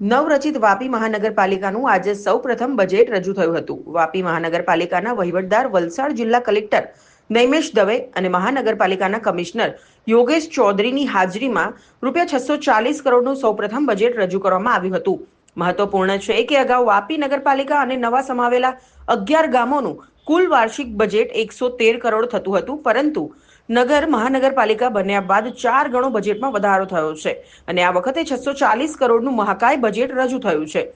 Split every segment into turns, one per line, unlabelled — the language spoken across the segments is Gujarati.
નવરચિત વાપી મહાનગરપાલિકાનું આજે સૌપ્રથમ બજેટ રજૂ થયું હતું. વાપી મહાનગરપાલિકાના વહીવટદાર વલસાડ જિલ્લા કલેક્ટર નૈમેશ દવે અને મહાનગરપાલિકાના કમિશનર યોગેશ ચૌધરીની હાજરીમાં રૂપિયા છસો ચાલીસ કરોડનું સૌપ્રથમ બજેટ રજૂ કરવામાં આવ્યું હતું. મહત્વપૂર્ણ છે કે અગાઉ વાપી નગરપાલિકા અને નવા સમાવેલા અગિયાર ગામોનું કુલ વાર્ષિક બજેટ એકસો તેર કરોડ થતું હતું, પરંતુ નગર મહાનગરપાલિકા બન્યા બાદ ચાર ગણો બજેટમાં વધારો થયો છે. અને આ વખતે છસો ચાલીસ કરોડનું મહાકાય બજેટ રજૂ થયું છે.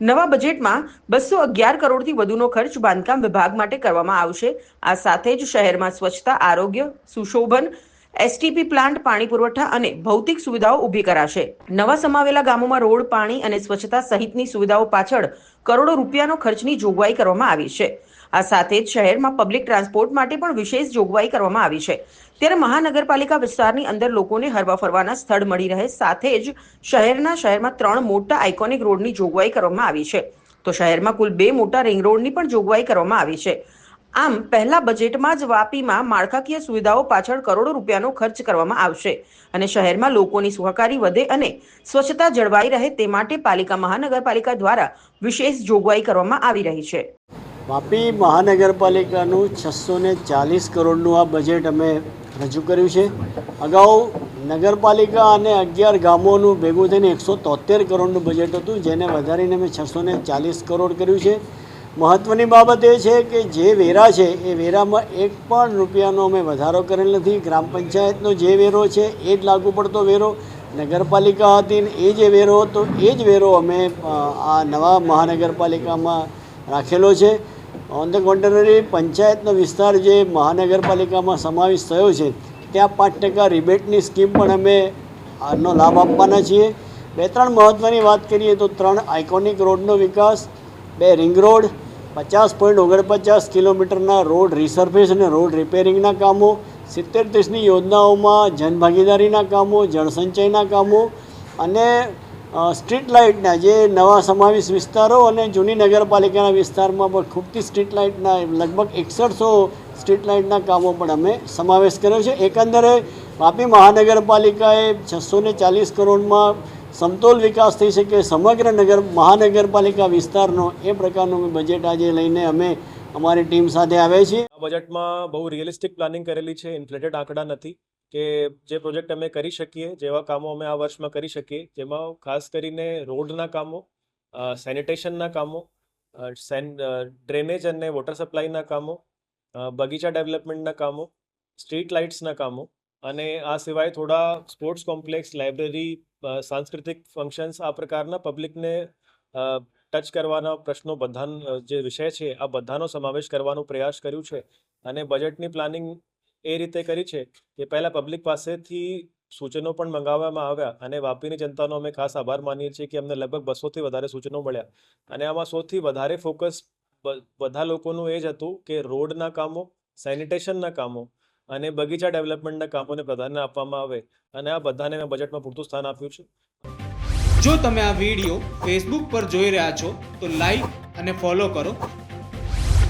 નવા બજેટમાં બસો અગિયાર કરોડથી વધુનો ખર્ચ બાંધકામ વિભાગ માટે કરવામાં આવશે. આ સાથે જ શહેરમાં સ્વચ્છતા, આરોગ્ય, સુશોભન, એસટીપી પ્લાન્ટ, પાણી પુરવઠા અને ભૌતિક સુવિધાઓ ઊભી કરાશે. નવા સમાવેલા ગામોમાં રોડ, પાણી અને સ્વચ્છતા સહિતની સુવિધાઓ પાછળ કરોડો રૂપિયાનો ખર્ચની જોગવાઈ કરવામાં આવી છે. આ સાથે જ શહેરમાં પબ્લિક ટ્રાન્સપોર્ટ માટે પણ વિશેષ જોગવાઈ કરવામાં આવી છે. ત્યારે મહાનગરપાલિકા વિસ્તારની અંદર લોકોને હરવા ફરવાના સ્થળ મળી રહે, સાથે જ શહેરના શહેરમાં ત્રણ મોટા આઇકોનિક રોડની જોગવાઈ કરવામાં આવી છે. તો શહેરમાં કુલ બે મોટા રિંગ રોડની પણ જોગવાઈ કરવામાં આવી છે. આમ, પહેલા બજેટમાં જ વાપીમાં માળખાકીય સુવિધાઓ પાછળ કરોડો રૂપિયાનો ખર્ચ કરવામાં આવશે અને શહેરમાં લોકોની સુખાકારી વધે અને સ્વચ્છતા જળવાઈ રહે તે માટે પાલિકા મહાનગરપાલિકા દ્વારા વિશેષ જોગવાઈ કરવામાં આવી રહી છે.
વાપી મહાનગરપાલિકાનું છસો ને ચાલીસ કરોડનું આ બજેટ અમે રજૂ કર્યું છે. અગાઉ નગરપાલિકા અને અગિયાર ગામોનું ભેગું થઈને એકસો તોતેર કરોડનું બજેટ હતું, જેને વધારીને અમે છસો ને ચાલીસ કરોડ કર્યું છે. મહત્ત્વની બાબત એ છે કે જે વેરા છે, એ વેરામાં એક પણ રૂપિયાનો અમે વધારો કરેલ નથી. ગ્રામ પંચાયતનો જે વેરો છે, એ જ લાગુ પડતો વેરો. નગરપાલિકા હતી ને એ જે વેરો હતો, એ જ વેરો અમે આ નવા મહાનગરપાલિકામાં રાખેલો છે. ઓન ધ કોન્ટ્રરી પંચાયતનો વિસ્તાર જે મહાનગરપાલિકામાં સમાવેશ થયો છે, ત્યાં પાંચ ટકા રિબેટની સ્કીમ પણ અમે આનો લાભ આપવાના છીએ. બે ત્રણ મહત્ત્વની વાત કરીએ તો ત્રણ આઇકોનિક રોડનો વિકાસ, બે રિંગ રોડ, પચાસ પોઈન્ટ ઓગણપચાસ કિલોમીટરના રોડ રિસર્ફેસ અને રોડ રિપેરિંગના કામો, સિત્તેર ત્રીસની યોજનાઓમાં જનભાગીદારીના કામો, જળસંચયના કામો અને સ્ટ્રીટ લાઇટના જે નવા સમાવેશ વિસ્તારો અને જૂની નગરપાલિકાના વિસ્તારમાં પણ ખૂબતી સ્ટ્રીટ લાઇટના લગભગ એકસઠસો સ્ટ્રીટ લાઇટના કામો પણ અમે સમાવેશ કર્યો છે. એકંદરે વાપી મહાનગરપાલિકાએ છસો ને ચાલીસ કરોડમાં સમતોલ વિકાસ થઈ શકે સમગ્ર નગર મહાનગરપાલિકા વિસ્તારનો એ પ્રકારનું બજેટ આજે લઈને અમે અમારી ટીમ સાથે આવ્યા છીએ.
બજેટમાં બહુ રિયલિસ્ટિક પ્લાનિંગ કરેલી છે. ઇન્ફ્લેટેડ આંકડા નથી. કે જે પ્રોજેક્ટ અમે કરી શકીએ, જેવા કામો અમે આ વર્ષમાં કરી શકીએ, જેમાં ખાસ કરીને રોડના કામો સેનિટેશનના કામો ડ્રેનેજ અને વોટર સપ્લાયના કામો બગીચા ડેવલપમેન્ટના કામો સ્ટ્રીટ લાઇટ્સના કામો અને આ સિવાય થોડા સ્પોર્ટ્સ કોમ્પ્લેક્સ લાઇબ્રેરી સાંસ્કૃતિક ફંક્શન્સ આ પ્રકારના પબ્લિકને ટચ કરવાના પ્રશ્નો બધા જે વિષય છે, આ બધાનો સમાવેશ કરવાનો પ્રયાસ કર્યું છે. અને બજેટની પ્લાનિંગ એ રીતે કરી છે કે પહેલાં પબ્લિક પાસેથી સૂચનો પણ મંગાવવામાં આવ્યા અને વાપીની જનતાનો અમે ખાસ આભાર માનીએ છીએ કે અમને લગભગ બસોથી વધારે સૂચનો મળ્યા. અને આમાં સૌથી વધારે ફોકસ બધા લોકોનું એ જ હતું કે રોડના કામો સેનિટેશનના કામો અને બગીચા ડેવલપમેન્ટના કામોને પ્રાધાન્ય આપવામાં આવે. અને આ બધાને મેં બજેટમાં પૂરતું સ્થાન આપ્યું છે.
જો તમે આ વીડિયો ફેસબુક પર જોઈ રહ્યા છો તો લાઈક અને ફોલો કરો.